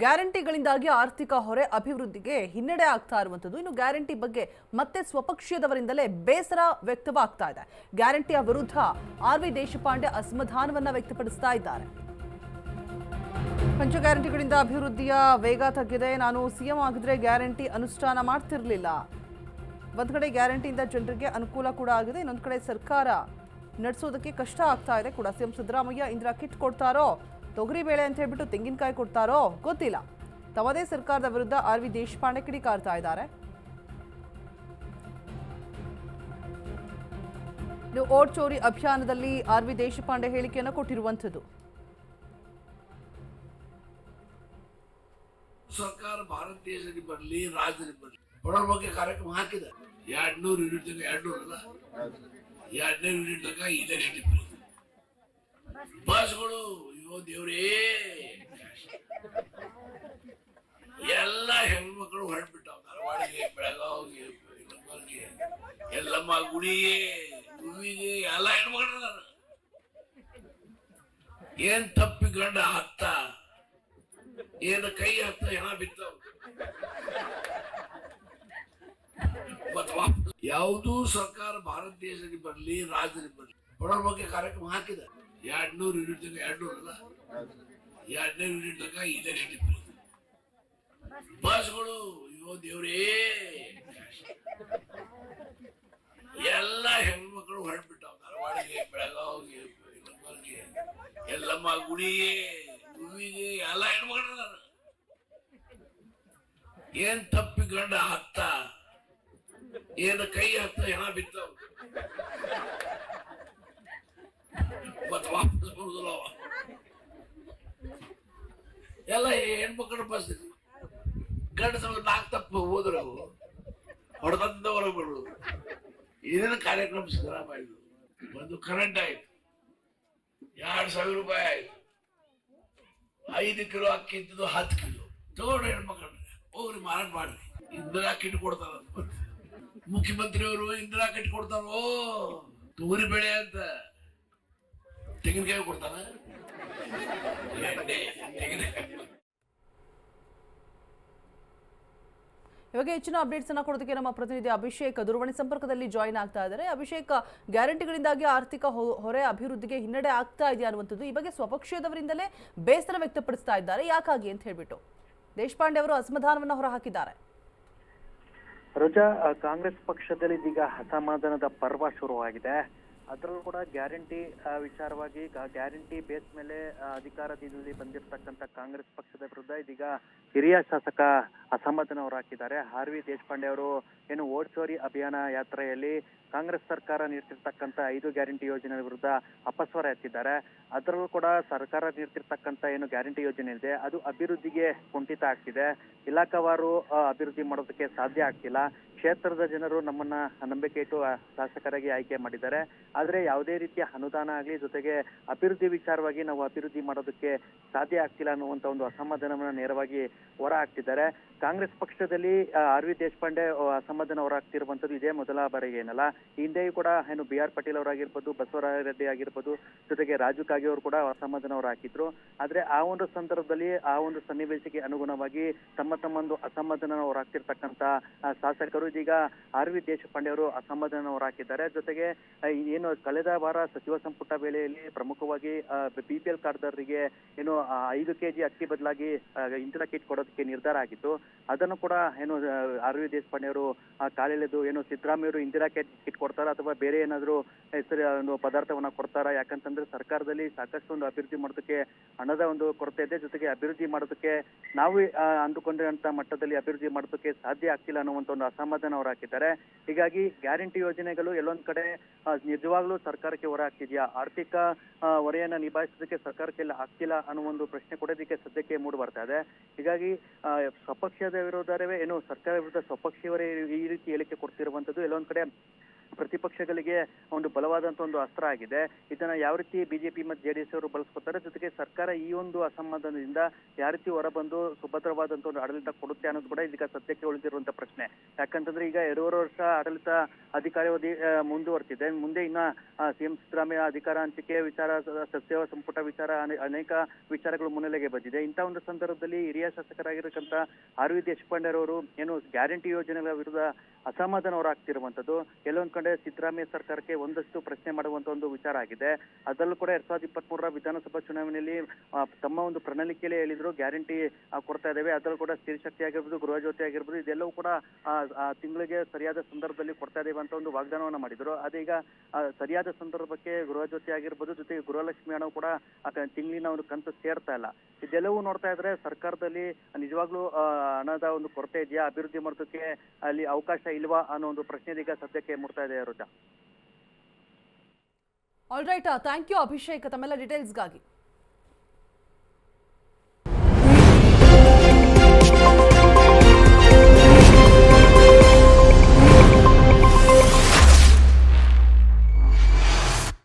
ಗ್ಯಾರಂಟಿಗಳಿಂದಾಗಿ ಆರ್ಥಿಕ ಹೊರೆ ಅಭಿವೃದ್ಧಿಗೆ ಹಿನ್ನಡೆ ಆಗ್ತಾ ಇರುವಂಥದ್ದು. ಇನ್ನು ಗ್ಯಾರಂಟಿ ಬಗ್ಗೆ ಮತ್ತೆ ಸ್ವಪಕ್ಷೀಯದವರಿಂದಲೇ ಬೇಸರ ವ್ಯಕ್ತವಾಗ್ತಾ ಇದೆ. ಗ್ಯಾರಂಟಿಯ ವಿರುದ್ಧ ಆರ್ ವಿ ದೇಶಪಾಂಡೆ ಅಸಮಾಧಾನವನ್ನ ವ್ಯಕ್ತಪಡಿಸ್ತಾ ಇದ್ದಾರೆ. ಪಂಚ ಗ್ಯಾರಂಟಿಗಳಿಂದ ಅಭಿವೃದ್ಧಿಯ ವೇಗ ತಗ್ಗಿದೆ. ನಾನು ಸಿಎಂ ಆಗಿದ್ರೆ ಗ್ಯಾರಂಟಿ ಅನುಷ್ಠಾನ ಮಾಡ್ತಿರ್ಲಿಲ್ಲ. ಒಂದು ಕಡೆ ಗ್ಯಾರಂಟಿಯಿಂದ ಜನರಿಗೆ ಅನುಕೂಲ ಕೂಡ ಆಗಿದೆ. ಇನ್ನೊಂದು ಕಡೆ ಸರ್ಕಾರ ನಡೆಸೋದಕ್ಕೆ ಕಷ್ಟ ಆಗ್ತಾ ಇದೆ ಕೂಡ. ಸಿಎಂ ಸಿದ್ದರಾಮಯ್ಯ ಇಂದಿರಾ ಕಿಟ್ ಕೊಡ್ತಾರೋ ತೊಗರಿ ಬೇಳೆ ಅಂತ ಹೇಳ್ಬಿಟ್ಟು ತೆಂಗಿನಕಾಯಿ ಕೊಡ್ತಾರೋ ಗೊತ್ತಿಲ್ಲ. ತಮ್ಮದೇ ಸರ್ಕಾರದ ವಿರುದ್ಧ ಆರ್ ವಿ ದೇಶಪಾಂಡೆ ಕಿಡಿಕಾರ್ತಾ ಇದ್ದಾರೆ. ಓಟ್ ಚೋರಿ ಅಭಿಯಾನದಲ್ಲಿ ಆರ್ ವಿ ದೇಶಪಾಂಡೆ ಹೇಳಿಕೆಯನ್ನು ಕೊಟ್ಟಿರುವಂಥದ್ದು. ಸರ್ಕಾರ ಭಾರತ ದೇಶದಲ್ಲಿ ಬರಲಿ, ರಾಜ್ಯದಲ್ಲಿ ಬರಲಿ, ಬಡವರ ಬಗ್ಗೆ ಕಾರ್ಯಕ್ರಮ ಹಾಕಿದ. ಎರಡ್ ನೂರು ಯೂನಿಟ್ ತನಕ ಎರಡ್ ನೂರ ಅಲ್ಲ ಎರಡ್ನೂರು ಯೂನಿಟ್ ತನಕ ಇದೇ ರೇಟ್ ಇತ್ತು ಬಸ್ಗಳು ಅಯ್ಯೋ ದೇವ್ರೇ ಎಲ್ಲ ಹೆಣ್ಮಕ್ಳು ಹೊರಟ್ಬಿಟ್ಟಾವ ಧಾರವಾಡಿಗೆ ಬೆಳಗಾವಿಗೆ ಬೆಂಗಳೂರಿಗೆ ಎಲ್ಲಮ್ಮ ಗುಡಿಗೆ ಗುರುವಿಗೆ ಎಲ್ಲ ಹೆಣ್ಮಕ್ಳು ಏನ್ ತಪ್ಪಿ ಗಂಡ ಹತ್ತ ಏನು ಕೈ ಹತ್ತ ಹೆಣ ಬಿತ್ತಾವ ಯಾವುದೂ ಸರ್ಕಾರ ಭಾರತ ದೇಶದಲ್ಲಿ ಬರಲಿ ರಾಜ್ಯದಲ್ಲಿ ಬರಲಿ, ಬಡವರ ಬಗ್ಗೆ ಕಾರ್ಯಕ್ರಮ ಹಾಕಿದ. ಎರಡ್ ನೂರು ಯೂನಿಟ್ ತನಕ, ಎರಡ್ನೂರು ಅಲ್ಲ? ಎರಡ್ನೂರು ಯೂನಿಟ್ ತನಕ ಇದೇ ರೇಟ್ ಇತ್ತು ಬಸ್ಗಳು, ಅಯ್ಯೋ ದೇವ್ರೇ. ಎಲ್ಲ ಹೆಣ್ಮಕ್ಳು ಹೊರಟ್ಬಿಟ್ಟಾವ. ಧಾರವಾಡಿಗೆ ಬೆಳಗಾವಿಗೆ ಎಲ್ಲಮ್ಮ ಎಲ್ಲಮ್ಮ ಗುಡಿಗೆ ಗುರುವಿಗೆ ಎಲ್ಲ ಹೆಣ್ಮಕ್ಳು ಏನ್ ತಪ್ಪಿ ಗಂಡ ಹತ್ತ ಏನು ಕೈ ಹತ್ತ ಹೆಣ ಬಿತ್ತವ ಮತ್ತ ವಾಪಸ್ ಬರುದಿಲ್ಲ ಅವ ಎಲ್ಲ ಹೆಣ್ಮಕ್ಳು ಬಸ್ ಗಂಡಸ ನಾಲ್ಕು ತಪ್ಪು ಹೋದ್ರು. ಅವು ಹೊಡೆದಂತ ಹೊರಗೆ ಬರುದು ಏನೇನು ಕಾರ್ಯಕ್ರಮ ಸಿದ್ದರಾಮಯ್ಯ ಒಂದು ಕರೆಂಟ್ ಆಯ್ತು. ಎರಡ್ ಸಾವಿರ ರೂಪಾಯಿ ಆಯ್ತು. ಐದು ಕಿಲೋ ಅಕ್ಕಿ ಇದ್ದಿದ್ದು ಹತ್ತು ಕಿಲೋ. ತಗೊಂಡ್ರಿ ಹೆಣ್ಮಕ್ಳು ಹೋಗ್ರಿ, ಮಾರಾಟ ಮಾಡ್ರಿ. ಇಂದಿರಾ ಕಿಟ್ ಕೊಡ್ತಾರ. ಮುಖ್ಯಮಂತ್ರಿಯವರು ಇಂದಿರಾ ಕಿಟ್ ಕೊಡ್ತಾರೋ? ತೂರಿ ಬೆಳೆ ಅಂತ. ತೆಂಗಿನಕಾಯಿ ಇವಾಗ ಹೆಚ್ಚಿನ ಅಪ್ಡೇಟ್ಸ್ ಅನ್ನ ಕೊಡೋದಕ್ಕೆ ನಮ್ಮ ಪ್ರತಿನಿಧಿ ಅಭಿಷೇಕ್ ದೂರವಾಣಿ ಸಂಪರ್ಕದಲ್ಲಿ ಜಾಯಿನ್ ಆಗ್ತಾ ಇದ್ದಾರೆ. ಅಭಿಷೇಕ್ ಗ್ಯಾರಂಟಿಗಳಿಂದಾಗಿ ಆರ್ಥಿಕ ಹೊ- ಹೊರೆ ಅಭಿವೃದ್ಧಿಗೆ ಹಿನ್ನಡೆ ಆಗ್ತಾ ಇದೆಯಾ ಅನ್ನುವಂಥದ್ದು ಈ ಬಗ್ಗೆ ಸ್ವಪಕ್ಷೀಯದವರಿಂದಲೇ ಬೇಸರ ವ್ಯಕ್ತಪಡಿಸ್ತಾ ಇದ್ದಾರೆ. ಯಾಕಾಗಿ ಅಂತ ಹೇಳ್ಬಿಟ್ಟು. ದೇಶಪಾಂಡೆ ಅವರು ಅಸಮಾಧಾನವನ್ನ ಹೊರಹಾಕಿದ್ದಾರೆ. ರುಜಾ ಕಾಂಗ್ರೆಸ್ ಪಕ್ಷದಲ್ಲಿ ಇದೀಗ ಅಸಮಾಧಾನದ ಪರ್ವ ಶುರುವಾಗಿದೆ. ಅದರಲ್ಲೂ ಕೂಡ ಗ್ಯಾರಂಟಿ ವಿಚಾರವಾಗಿ ಗ್ಯಾರಂಟಿ ಬೇಸ್ ಮೇಲೆ ಅಧಿಕಾರದಲ್ಲಿ ಬಂದಿರತಕ್ಕಂತ ಕಾಂಗ್ರೆಸ್ ಪಕ್ಷದ ವಿರುದ್ಧ ಇದೀಗ ಹಿರಿಯ ಶಾಸಕ ಅಸಮಾಧಾನ ಅವರು ಹಾಕಿದ್ದಾರೆ ಆರ್ ವಿ ದೇಶಪಾಂಡೆ ಅವರು ಏನು ಓಡ್ಚೋರಿ ಅಭಿಯಾನ ಯಾತ್ರೆಯಲ್ಲಿ ಕಾಂಗ್ರೆಸ್ ಸರ್ಕಾರ ನೀಡ್ತಿರ್ತಕ್ಕಂತ ಐದು ಗ್ಯಾರಂಟಿ ಯೋಜನೆ ವಿರುದ್ಧ ಅಪಸ್ವರ ಎತ್ತಿದ್ದಾರೆ. ಅದರಲ್ಲೂ ಕೂಡ ಸರ್ಕಾರ ನೀಡ್ತಿರ್ತಕ್ಕಂಥ ಏನು ಗ್ಯಾರಂಟಿ ಯೋಜನೆ ಇದೆ, ಅದು ಅಭಿವೃದ್ಧಿಗೆ ಕುಂಠಿತ ಆಗ್ತಿದೆ. ಇಲಾಖಾವಾರು ಅಭಿವೃದ್ಧಿ ಮಾಡೋದಕ್ಕೆ ಸಾಧ್ಯ ಆಗ್ತಿಲ್ಲ. ಕ್ಷೇತ್ರದ ಜನರು ನಮ್ಮನ್ನ ನಂಬಿಕೆ ಇಟ್ಟು ಶಾಸಕರಾಗಿ ಆಯ್ಕೆ ಮಾಡಿದ್ದಾರೆ. ಆದ್ರೆ ಯಾವುದೇ ರೀತಿಯ ಅನುದಾನ ಆಗಲಿ, ಜೊತೆಗೆ ಅಭಿವೃದ್ಧಿ ವಿಚಾರವಾಗಿ ನಾವು ಅಭಿವೃದ್ಧಿ ಮಾಡೋದಕ್ಕೆ ಸಾಧ್ಯ ಆಗ್ತಿಲ್ಲ ಅನ್ನುವಂತ ಒಂದು ಅಸಮಾಧಾನವನ್ನ ನೇರವಾಗಿ ಹೊರ ಹಾಕ್ತಿದ್ದಾರೆ. ಕಾಂಗ್ರೆಸ್ ಪಕ್ಷದಲ್ಲಿ ಆರ್ ವಿ ದೇಶಪಾಂಡೆ ಅಸಮಾಧಾನ ಹೊರ ಹಾಕ್ತಿರುವಂತದ್ದು ಇದೇ ಮೊದಲ ಬಾರಿಗೆ ಏನಲ್ಲ. ಹಿಂದೆಯೂ ಕೂಡ ಏನು ಬಿ ಆರ್ ಪಾಟೀಲ್ ಅವರಾಗಿರ್ಬೋದು, ಬಸವರಾಜ ರೆಡ್ಡಿ ಆಗಿರ್ಬೋದು, ಜೊತೆಗೆ ರಾಜು ಕಾಗೆ ಅವರು ಕೂಡ ಅಸಮಾಧಾನ ಅವರು ಹಾಕಿದ್ರು. ಆದ್ರೆ ಆ ಒಂದು ಸಂದರ್ಭದಲ್ಲಿ ಆ ಒಂದು ಸನ್ನಿವೇಶಕ್ಕೆ ಅನುಗುಣವಾಗಿ ತಮ್ಮ ತಮ್ಮ ಒಂದು ಅಸಮಾಧಾನ ಅವರು ಹಾಕ್ತಿರ್ತಕ್ಕಂತ ಶಾಸಕರು ಇದೀಗ ಆರ್ ವಿ ದೇಶಪಾಂಡೆ ಅವರು ಅಸಮಾಧಾನ ಅವರು ಹಾಕಿದ್ದಾರೆ. ಜೊತೆಗೆ ಏನು ಕಳೆದ ವಾರ ಸಚಿವ ಸಂಪುಟ ವೇಳೆಯಲ್ಲಿ ಪ್ರಮುಖವಾಗಿ ಬಿ ಪಿ ಎಲ್ ಕಾರ್ಡ್ದಾರರಿಗೆ ಏನು ಐದು ಕೆಜಿ ಅಕ್ಕಿ ಬದಲಾಗಿ ಇಂಧನ ಕಿಟ್ ಕೊಡೋದಕ್ಕೆ ನಿರ್ಧಾರ ಆಗಿತ್ತು. ಅದನ್ನು ಕೂಡ ಏನು ಆರ್ ವಿ ದೇಶಪಾಂಡೆ ಅವರು ಕಾಲೆಳೆದು ಏನು ಸಿದ್ದರಾಮಯ್ಯವರು ಇಂದಿರಾ ಕಿಟ್ ಕಿಟ್ ಕೊಡ್ತಾರ ಅಥವಾ ಬೇರೆ ಏನಾದರೂ ಹೆಸರು, ಒಂದು ಪದಾರ್ಥವನ್ನ ಕೊಡ್ತಾರಾ? ಯಾಕಂತಂದ್ರೆ ಸರ್ಕಾರದಲ್ಲಿ ಸಾಕಷ್ಟು ಒಂದು ಅಭಿವೃದ್ಧಿ ಮಾಡೋದಕ್ಕೆ ಹಣದ ಒಂದು ಕೊರತೆ ಇದೆ. ಜೊತೆಗೆ ಅಭಿವೃದ್ಧಿ ಮಾಡೋದಕ್ಕೆ ನಾವು ಅಂದುಕೊಂಡಿರುವಂತ ಮಟ್ಟದಲ್ಲಿ ಅಭಿವೃದ್ಧಿ ಮಾಡೋದಕ್ಕೆ ಸಾಧ್ಯ ಆಗ್ತಿಲ್ಲ ಅನ್ನುವಂತ ಒಂದು ಅಸಮಾಧಾನ ಅವರು ಹಾಕಿದ್ದಾರೆ. ಹೀಗಾಗಿ ಗ್ಯಾರಂಟಿ ಯೋಜನೆಗಳು ಎಲ್ಲೊಂದ್ ಕಡೆ ನಿಜವಾಗ್ಲೂ ಸರ್ಕಾರಕ್ಕೆ ಹೊರ ಆಗ್ತಿದ್ಯಾ ಆರ್ಥಿಕ ಹೊರೆಯನ್ನು ನಿಭಾಯಿಸೋದಕ್ಕೆ ಸರ್ಕಾರಕ್ಕೆ ಆಗ್ತಿಲ್ಲ ಅನ್ನೋ ಒಂದು ಪ್ರಶ್ನೆ ಕೂಡ ಸದ್ಯಕ್ಕೆ ಮೂಡಿ ಬರ್ತಾ ಇದೆ. ಹೀಗಾಗಿ ಸ್ವಪಕ್ಷದ ವಿರೋಧವೇ ಏನು ಸರ್ಕಾರ ವಿರುದ್ಧ ಸ್ವಪಕ್ಷೀಯವರೇ ಈ ರೀತಿ ಹೇಳಿಕೆ ಕೊಡ್ತಿರುವಂತದ್ದು ಎಲ್ಲೊಂದ್ ಕಡೆ ಪ್ರತಿಪಕ್ಷಗಳಿಗೆ ಒಂದು ಬಲವಾದಂತ ಒಂದು ಅಸ್ತ್ರ ಆಗಿದೆ. ಇದನ್ನ ಯಾವ ರೀತಿ ಬಿಜೆಪಿ ಮತ್ತು ಜೆಡಿಎಸ್ ಅವರು ಬಳಸ್ಕೊತಾರೆ? ಜೊತೆಗೆ ಸರ್ಕಾರ ಈ ಒಂದು ಅಸಮಾಧಾನದಿಂದ ಯಾವ ರೀತಿ ಹೊರಬಂದು ಸುಭದ್ರವಾದಂತ ಒಂದು ಆಡಳಿತ ಕೊಡುತ್ತೆ ಅನ್ನೋದು ಕೂಡ ಇದೀಗ ಸದ್ಯಕ್ಕೆ ಉಳಿದಿರುವಂತ ಪ್ರಶ್ನೆ. ಯಾಕಂತಂದ್ರೆ ಈಗ ಎರಡೂವರೆ ವರ್ಷ ಆಡಳಿತ ಅಧಿಕಾರಾವಧಿ ಮುಂದುವರೆದಿದೆ ಮುಂದೆ ಇನ್ನ ಸಿಎಂ ಸಿದ್ದರಾಮಯ್ಯ ಅಧಿಕಾರ ಹಂಚಿಕೆ ವಿಚಾರ ಸಚಿವ ಸಂಪುಟ ವಿಚಾರ, ಅನೆ- ಅನೇಕ ವಿಚಾರಗಳು ಮುನ್ನೆಲೆಗೆ ಬಂದಿದೆ. ಇಂಥ ಒಂದು ಸಂದರ್ಭದಲ್ಲಿ ಹಿರಿಯ ಶಾಸಕರಾಗಿರ್ತಕ್ಕಂಥ ಆರ್ ವಿ ದೇಶಪಾಂಡೆ ಅವರು ಏನು ಗ್ಯಾರಂಟಿ ಯೋಜನೆಗಳ ವಿರುದ್ಧ ಅಸಮಾಧಾನ ಕೆಲವೊಂದ್ ಕಡೆ ಸಿದ್ದರಾಮಯ್ಯ ಸರ್ಕಾರಕ್ಕೆ ಒಂದಷ್ಟು ಪ್ರಶ್ನೆ ಮಾಡುವಂತ ಒಂದು ವಿಚಾರ ಆಗಿದೆ. ಅದರಲ್ಲೂ ಕೂಡ ಎರಡ್ ಸಾವಿರದ ಇಪ್ಪತ್ತ್ ಮೂರರ ವಿಧಾನಸಭಾ ಚುನಾವಣೆಯಲ್ಲಿ ತಮ್ಮ ಒಂದು ಪ್ರಣಾಳಿಕೆಯಲ್ಲಿ ಹೇಳಿದ್ರು, ಗ್ಯಾರಂಟಿ ಕೊಡ್ತಾ ಇದ್ದೇವೆ. ಅದರಲ್ಲೂ ಕೂಡ ಸ್ತ್ರೀ ಶಕ್ತಿ ಆಗಿರ್ಬೋದು, ಗೃಹ ಜ್ಯೋತಿ ಆಗಿರ್ಬೋದು, ಇದೆಲ್ಲವೂ ಕೂಡ ತಿಂಗಳಿಗೆ ಸರಿಯಾದ ಸಂದರ್ಭದಲ್ಲಿ ಕೊಡ್ತಾ ಇದ್ದೇವೆ ಅಂತ ಒಂದು ವಾಗ್ದಾನವನ್ನ ಮಾಡಿದ್ರು. ಅದೀಗ ಸರಿಯಾದ ಸಂದರ್ಭಕ್ಕೆ ಗೃಹ ಜ್ಯೋತಿ ಆಗಿರ್ಬೋದು, ಜೊತೆಗೆ ಗೃಹಲಕ್ಷ್ಮಿ ಹಣ ಕೂಡ ತಿಂಗಳಿನ ಒಂದು ಕಂತು ಸೇರ್ತಾ ಇಲ್ಲ. ಇದೆಲ್ಲವೂ ನೋಡ್ತಾ ಇದ್ರೆ ಸರ್ಕಾರದಲ್ಲಿ ನಿಜವಾಗ್ಲೂ ಹಣದ ಒಂದು ಕೊರತೆ ಇದೆಯಾ? ಅಭಿವೃದ್ಧಿ ಮಾಡೋದಕ್ಕೆ ಅಲ್ಲಿ ಅವಕಾಶ ಇಲ್ವಾ ಅನ್ನೋ ಒಂದು ಪ್ರಶ್ನೆ ಈಗ ಸದ್ಯಕ್ಕೆ ಮೂಡ್ತಾ ಇದೆ ರುಜಾ all right thank you Abhishek ತಮ್ಮೆಲ್ಲ ಡೀಟೇಲ್ಸ್ಗಾಗಿ